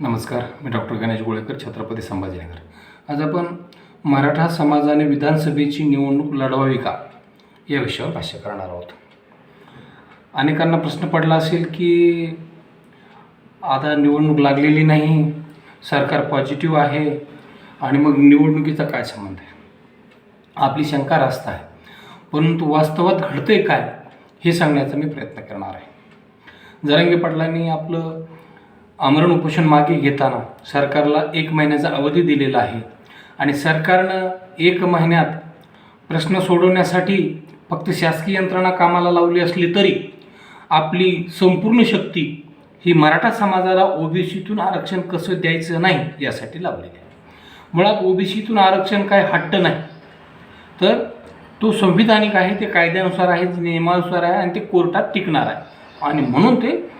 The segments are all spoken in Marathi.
नमस्कार मी डॉक्टर गणेश गोळेकर छत्रपती संभाजीनगर. आज आपण मराठा समाजाने विधानसभेची निवडणूक लढवावी का? या विषयावर भाष्य करणार आहोत. अनेकांना प्रश्न पडला असेल की आता निवडणूक लागलेली नाही सरकार पॉझिटिव्ह आहे आणि मग निवडणुकीचा काय संबंध आहे? आपली शंका रास्त आहे. परंतु वास्तवात घडतंय काय हे सांगण्याचा मी प्रयत्न करणार आहे. जरांगे पाटलांनी आपलं आमरण उपोषण मागे घेताना सरकारला एक महिन्याचा अवधी दिलेला आहे. आणि सरकारनं एक महिन्यात प्रश्न सोडवण्यासाठी फक्त शासकीय यंत्रणा कामाला लावली असली तरी आपली संपूर्ण शक्ती ही मराठा समाजाला ओबीसीतून आरक्षण कसं द्यायचं नाही यासाठी लावलेली आहे. मुळात ओबीसीतून आरक्षण काय हट्ट नाही. तर तो संविधानिक आहे ते कायद्यानुसार आहे नियमानुसार आहे आणि ते कोर्टात टिकणार आहे. आणि म्हणून ते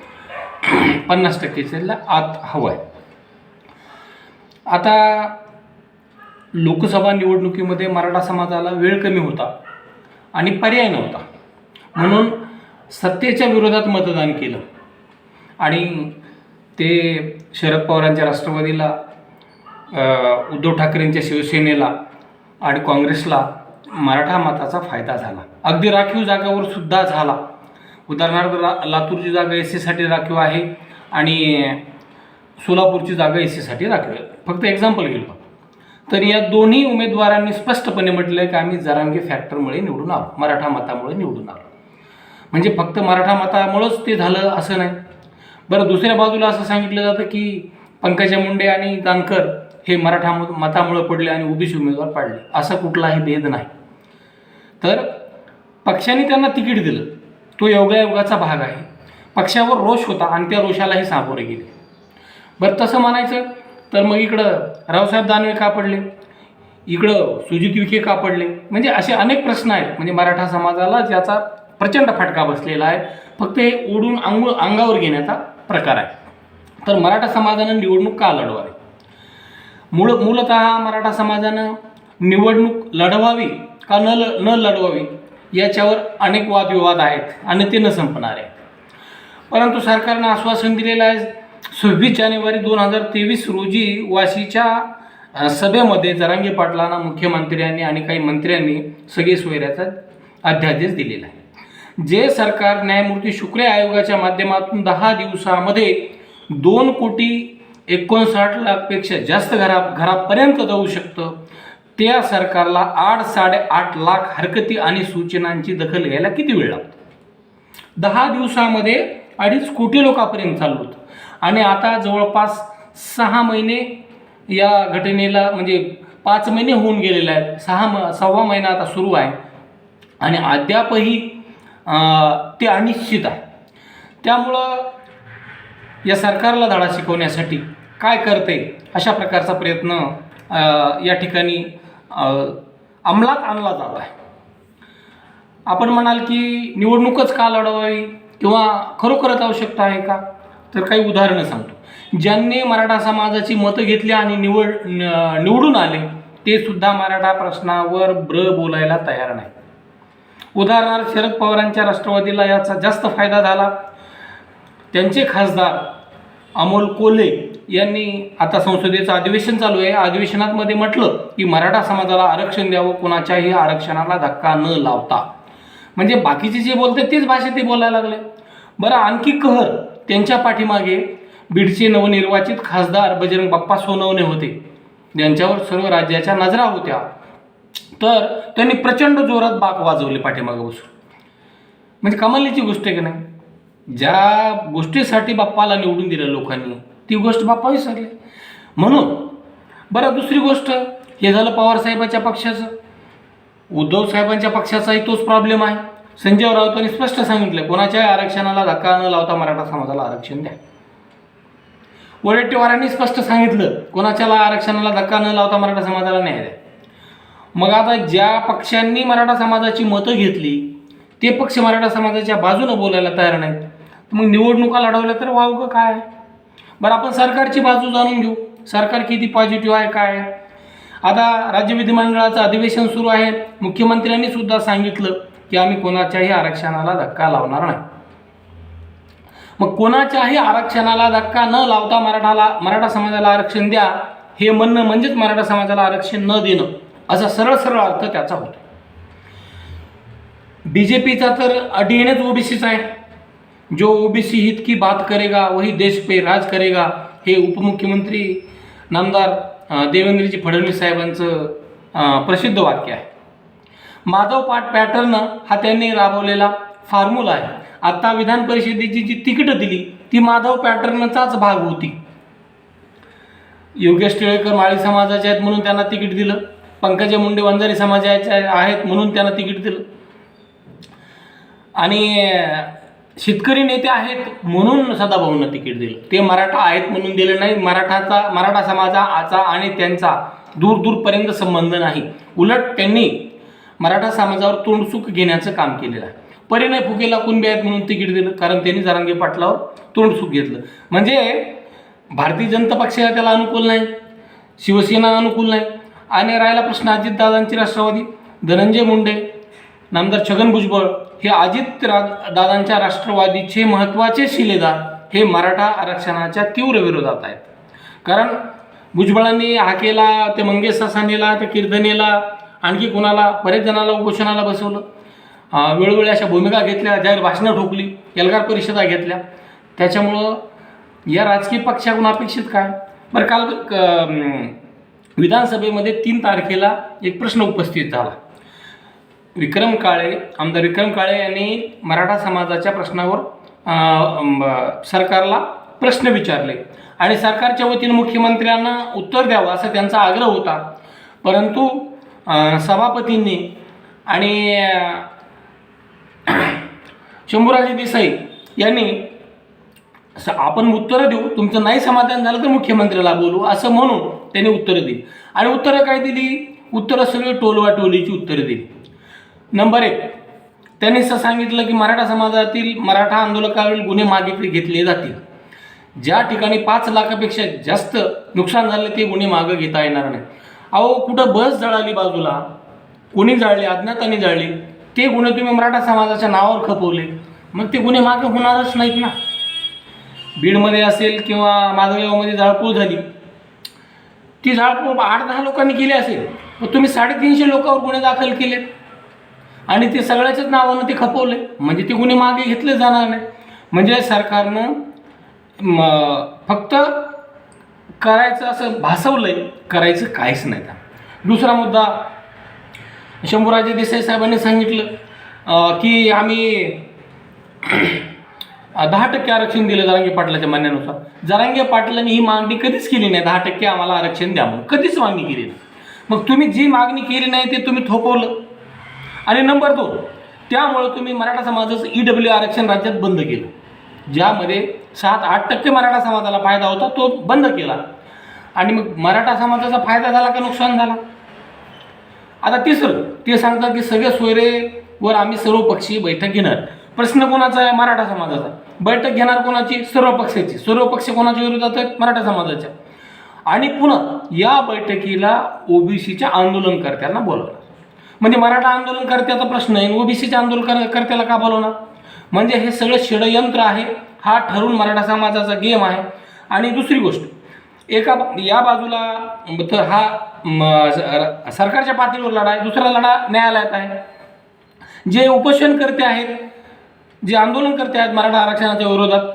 पन्नास टक्केच्या आत हवं आहे आता लोकसभा निवडणुकीमध्ये मराठा समाजाला वेळ कमी होता आणि पर्याय नव्हता. म्हणून सत्तेच्या विरोधात मतदान केलं. आणि ते शरद पवारांच्या राष्ट्रवादीला उद्धव ठाकरेंच्या शिवसेनेला आणि काँग्रेसला मराठा मताचा फायदा झाला. अगदी राखीव जागावर सुद्धा झाला. उदाहरणार्थ ला लातूरची जागा एस सीसाठी राखीव आहे आणि सोलापूरची जागा एस सीसाठी राखीव आहे. फक्त एक्झाम्पल घेईल तर या दोन्ही उमेदवारांनी स्पष्टपणे म्हटलं की आम्ही जरांगे फॅक्टरमुळे निवडून आलो मराठा मतामुळे निवडून आलो. म्हणजे फक्त मराठा मतामुळंच ते झालं असं नाही. बरं दुसऱ्या बाजूला असं सांगितलं जातं की पंकजा मुंडे आणि जानकर हे मराठा मतामुळं पडले आणि ओबीसी उमेदवार पाडले. असा कुठलाही भेद नाही. तर पक्षाने त्यांना तिकीट दिलं. तो योगायोगाचा भाग आहे. पक्षावर रोष होता आणि त्या रोषालाही सामोरे गेले. बरं तसं म्हणायचं तर मग इकडं रावसाहेब दानवे का पडले? इकडं सुजित विखे का पडले? म्हणजे असे अनेक प्रश्न आहेत. म्हणजे मराठा समाजाला ज्याचा प्रचंड फटका बसलेला आहे फक्त हे ओढून अंग अंगावर घेण्याचा प्रकार आहे. तर मराठा समाजानं निवडणूक का लढवावी? मूळ मूलत मराठा समाजानं निवडणूक लढवावी का न ल न लढवावी? याच्यावर अनेक वादविवाद आहेत आणि ते न संपणार. आहे परंतु सरकारनं आश्वासन दिलेलं आहे सव्वीस जानेवारी दोन हजार तेवीस रोजी वाशीच्या सभेमध्ये जरांगे पाटलांना मुख्यमंत्र्यांनी आणि काही मंत्र्यांनी सगळे सोयऱ्याचा अध्यादेश दिलेला आहे. जे सरकार न्यायमूर्ती शुक्रे आयोगाच्या माध्यमातून दहा दिवसामध्ये दोन कोटी एकोणसाठ लाखपेक्षा जास्त घरा घरापर्यंत जाऊ शकतं त्या सरकारला आठ साडेआठ लाख हरकती आणि सूचनांची दखल घ्यायला किती वेळ लागतो? दहा दिवसामध्ये अडीच कोटी लोकांपर्यंत चालू होतं. आणि आता जवळपास सहा महिने या घटनेला म्हणजे पाच महिने होऊन गेलेले आहेत. सहा म सव्वा महिना आता सुरू आहे. आणि अद्यापही ते अनिश्चित आहे. त्यामुळं या सरकारला धडा शिकवण्यासाठी काय करते अशा प्रकारचा प्रयत्न या ठिकाणी अंमलात आणला जात आहे. आपण म्हणाल की निवडणूकच का लढवावी किंवा खरोखरच आवश्यकता आहे का? तर काही उदाहरणं सांगतो. ज्यांनी मराठा समाजाची मतं घेतली आणि निवड निवडून आले ते सुद्धा मराठा प्रश्नावर ब्र बोलायला तयार नाही. उदाहरणार्थ शरद पवारांच्या राष्ट्रवादीला याचा जास्त फायदा झाला. त्यांचे खासदार अमोल कोल्हे यांनी आता संसदेचं अधिवेशन चालू आहे. अधिवेशनामध्ये म्हटलं की मराठा समाजाला आरक्षण द्यावं कोणाच्याही आरक्षणाला धक्का न लावता. म्हणजे बाकीचे जे बोलतात तेच भाषेत ते बोलायला लागले. बरं आणखी कहर त्यांच्या पाठीमागे बीडचे नवनिर्वाचित खासदार बजरंग बाप्पा सोनवणे होते. ज्यांच्यावर सर्व राज्याच्या नजरा होत्या. तर त्यांनी प्रचंड जोरात बाक वाजवले पाठीमागे बसून. म्हणजे कमालीची गोष्ट आहे की नाही? ज्या गोष्टीसाठी बाप्पाला निवडून दिलं लोकांनी ती गोष्ट बाप्पा विसरले. म्हणून बरं दुसरी गोष्ट हे झालं पवारसाहेबाच्या पक्षाचं. उद्धव साहेबांच्या पक्षाचाही तोच प्रॉब्लेम आहे. संजय राऊतांनी स्पष्ट सांगितलं कोणाच्याही आरक्षणाला धक्का न लावता मराठा समाजाला आरक्षण द्या. वडेट्टीवारांनी स्पष्ट सांगितलं कोणाच्याला आरक्षणाला धक्का न लावता मराठा समाजाला न्याय द्या. मग आता ज्या पक्षांनी मराठा समाजाची मतं घेतली ते पक्ष मराठा समाजाच्या बाजूनं बोलायला तयार नाहीत. मग निवडणुका लढवल्या तर वावगं काय? बरं आपण सरकारची बाजू जाणून घेऊ. सरकार किती पॉझिटिव्ह आहे काय आता राज्य विधिमंडळाचं अधिवेशन सुरू आहे. मुख्यमंत्र्यांनी सुद्धा सांगितलं की आम्ही कोणाच्याही आरक्षणाला धक्का लावणार नाही. मग कोणाच्याही आरक्षणाला धक्का न लावता मराठाला मराठा समाजाला आरक्षण द्या. हे म्हणणं म्हणजेच मराठा समाजाला आरक्षण न देणं. असा सरळ सरळ अर्थ त्याचा होतो. बी जे पीचा तर डी एन एच ओबीसीचा आहे. जो ओबीसी हित की बात करेगा वही देश पे राज करेगा हे उपमुख्यमंत्री नामदार देवेंद्रजी फडणवीस साहेबांचं प्रसिद्ध वाक्य आहे. माधव पाट पॅटर्न हा त्यांनी राबवलेला फॉर्म्युला आहे. आत्ता विधान परिषदेची जी तिकीटं दिली ती माधव पॅटर्नचाच भाग होती. योगेश टिळेकर माळी समाजाचे आहेत म्हणून त्यांना तिकीट दिलं. पंकजा मुंडे वंजारी समाजाचे आहेत म्हणून त्यांना तिकीट दिलं. आणि शेतकरी नेते आहेत म्हणून सदाभाऊंना तिकीट दिलं. ते मराठा आहेत म्हणून दिलं नाही. मराठाचा मराठा समाजाचा आणि त्यांचा दूर दूरपर्यंत संबंध नाही. उलट त्यांनी मराठा समाजावर तोंडसुख घेण्याचं काम केलेलं आहे. परिणय फुकेला कुणबी आहेत म्हणून तिकीट दिलं? कारण त्यांनी जरांगे पाटलावर तोंडसुख घेतलं. म्हणजे भारतीय जनता पक्षाला त्याला अनुकूल नाही. शिवसेना अनुकूल नाही. आणि राहिला प्रश्न अजितदादांची राष्ट्रवादी. धनंजय मुंडे नामदार छगन भुजबळ हे अजित रा दादांच्या राष्ट्रवादीचे महत्त्वाचे शिलेदार हे मराठा आरक्षणाच्या तीव्र विरोधात आहेत. कारण भुजबळांनी हाकेला ते मंगेश ससानेला ते कीर्तनेला आणखी कोणाला बरेच जणाला उपोषणाला बसवलं. वेळोवेळी अशा भूमिका घेतल्या जाहीर भाषणं ठोकली एल्गार परिषदा घेतल्या. त्याच्यामुळं या राजकीय पक्षाकडून अपेक्षित काय? बरं काल क- विधानसभेमध्ये तीन तारखेला एक प्रश्न उपस्थित झाला. विक्रम काळे आमदार विक्रम काळे यांनी मराठा समाजाच्या प्रश्नावर सरकारला प्रश्न विचारले. आणि सरकारच्या वतीनं मुख्यमंत्र्यांना उत्तर द्यावं असा त्यांचा आग्रह होता. परंतु सभापतींनी आणि शंभूराजे देसाई यांनी स- आपण उत्तरं देऊ तुमचं नाही समाधान झालं तर मुख्यमंत्र्याला बोलू असं म्हणून त्यांनी उत्तरं दिली. आणि उत्तरं काय दिली? उत्तरं सगळी टोलवाटोलीची उत्तरं दिली. नंबर एक त्यांनी असं सांगितलं की मराठा समाजातील मराठा आंदोलकावरील गुन्हे मागे घेतले जातील. ज्या ठिकाणी पाच लाखापेक्षा जास्त नुकसान झाले ते गुन्हे मागं घेता येणार नाही. अहो कुठं बस जळाली बाजूला कोणी जाळली अज्ञाताने जाळली ते गुन्हे तुम्ही मराठा समाजाच्या नावावर खपवले. मग ते गुन्हे मागे होणारच नाहीत ना. बीडमध्ये असेल किंवा माधवगावमध्ये जाळपोळ झाली. ती जाळपोळ आठ दहा लोकांनी केली असेल. मग तुम्ही साडेतीनशे लोकांवर गुन्हे दाखल केलेत. आणि ते सगळ्याच्याच नावानं ते खपवले म्हणजे ते गुन्हे मागे घेतले जाणार नाही. म्हणजे सरकारनं म, फक्त करायचं असं भासवलंय करायचं काहीच नाही त्या दुसरा मुद्दा शंभूराजे देसाई साहेबांनी सांगितलं की आम्ही दहा टक्के आरक्षण दिलं जरांगे पाटलाच्या म्हणण्यानुसार. जरांगे पाटलांनी ही मागणी कधीच केली नाही दहा टक्के आम्हाला आरक्षण द्या म्हणून. कधीच मागणी केली नाही. मग तुम्ही जी मागणी केली नाही ते तुम्ही थोपवलं. आणि नंबर दोन त्यामुळं तुम्ही मराठा समाजाचं ई डब्ल्यू आरक्षण राज्यात बंद केलं. ज्यामध्ये सात आठ टक्के मराठा समाजाला फायदा होता तो बंद केला. आणि मग मराठा समाजाचा फायदा झाला का नुकसान झाला? आता तिसरं ते सांगतात की सगळे सोयरेवर आम्ही सर्व पक्षीय बैठक घेणार. प्रश्न कोणाचा आहे? मराठा समाजाचा. बैठक घेणार कोणाची? सर्व पक्षाची. सर्व पक्ष कोणाच्या विरोधात आहेत? मराठा समाजाच्या. आणि पुन्हा या बैठकीला ओबीसीच्या आंदोलनकर्त्यांना बोलवणार म्हणजे मराठा आंदोलनकर्त्याचा प्रश्न आहे. ओबीसीच्या आंदोलन कर्त्याला का बोलवणार? म्हणजे हे सगळं षडयंत्र आहे. हा ठरून मराठा समाजाचा गेम आहे. आणि दुसरी गोष्ट एका या बाजूला तर हा म, सरकारच्या पातळीवर लढा आहे. दुसरा लढा न्यायालयात आहे. जे उपोषणकर्ते आहेत जे आंदोलन करते आहेत मराठा आरक्षणाच्या विरोधात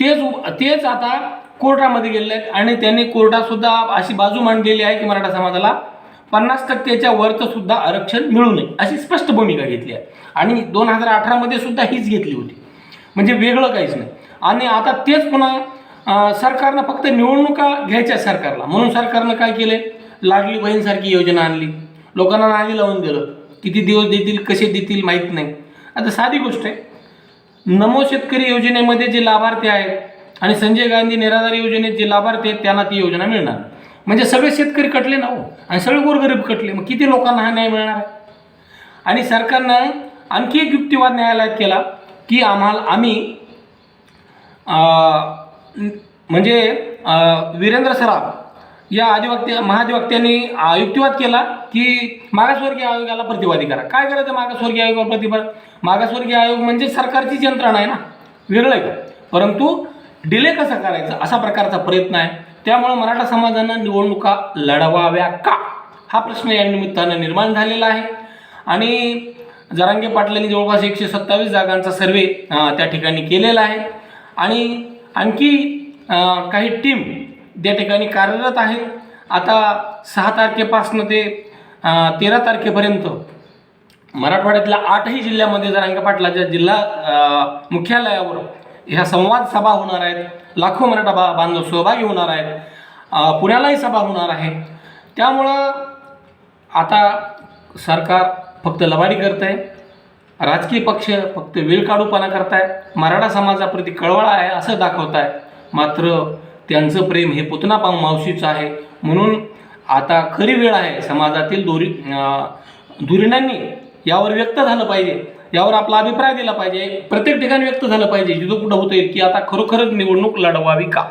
तेच तेच आता कोर्टामध्ये गेलेले आहेत. आणि त्यांनी कोर्टातसुद्धा अशी बाजू मांडलेली आहे की मराठा समाजाला पन्नास टक्क्याच्या वरचं सुद्धा आरक्षण मिळू नये अशी स्पष्ट भूमिका घेतली आहे. आणि दोन हजार अठरामध्ये सुद्धा हीच घेतली होती. म्हणजे वेगळं काहीच नाही. आणि आता तेच पुन्हा सरकारनं फक्त निवडणुका घ्यायच्या सरकारला. म्हणून सरकारनं काय केलं लाडली बहीणसारखी योजना आणली. लोकांना नादी लावून दिलं. किती दिवस देतील कसे देतील माहीत नाही. आता साधी गोष्ट आहे. नमो शेतकरी योजनेमध्ये जे लाभार्थी आहेत आणि संजय गांधी निराधार योजनेत जे लाभार्थी आहेत त्यांना ती योजना मिळणार. म्हणजे सगळे शेतकरी कटले ना हो. आणि सगळे गोरगरीब कटले. मग किती लोकांना हा न्याय मिळणार आहे? आणि सरकारनं आणखी एक युक्तिवाद न्यायालयात केला की आम्हाला आम्ही म्हणजे वीरेंद्र सराफ या अधिवक्त्या महाधिवक्त्यांनी युक्तिवाद केला की मागासवर्गीय आयोगाला प्रतिवादी करा. काय करायचं मागासवर्गीय आयोगावर प्रतिभा मागासवर्गीय आयोग म्हणजे सरकारचीच यंत्रणा आहे ना. वेगळं आहे. का परंतु डिले कसा करायचा? असा प्रकारचा प्रयत्न आहे. त्यामुळं मराठा समाजानं निवडणुका लढवाव्या का? हा प्रश्न या निमित्तानं निर्माण झालेला आहे. आणि जरांगे पाटलांनी जवळपास एकशे सत्तावीस जागांचा सर्वे त्या ठिकाणी केलेला आहे. आणि आणखी काही टीम त्या ठिकाणी कार्यरत आहे आता सहा तारखेपासनं ते तेरा तारखेपर्यंत मराठवाड्यातल्या आठही जिल्ह्यामध्ये जरांगे पाटलाच्या जिल्हा मुख्यालयावर ह्या संवाद सभा होणार आहेत. लाखो मराठा बा बांधव सहभागी होणार आहेत. पुण्यालाही सभा होणार आहे. त्यामुळं आता सरकार फक्त लबाडी करत आहे राजकीय पक्ष फक्त वेळकाढूपणा करताय. मराठा समाजाप्रती कळवळा आहे असं दाखवत आहे मात्र त्यांचं प्रेम हे पुतना पाव मावशीचं आहे. म्हणून आता खरी वेळ आहे समाजातील दोरी दुरीणांनी यावर व्यक्त झालं पाहिजे. यावर आपला अभिप्राय दिला पाहिजे. प्रत्येक ठिकाणी व्यक्त झालं पाहिजे. जिथं कुठं होतं की आता खरोखरच निवडणूक लढवावी का?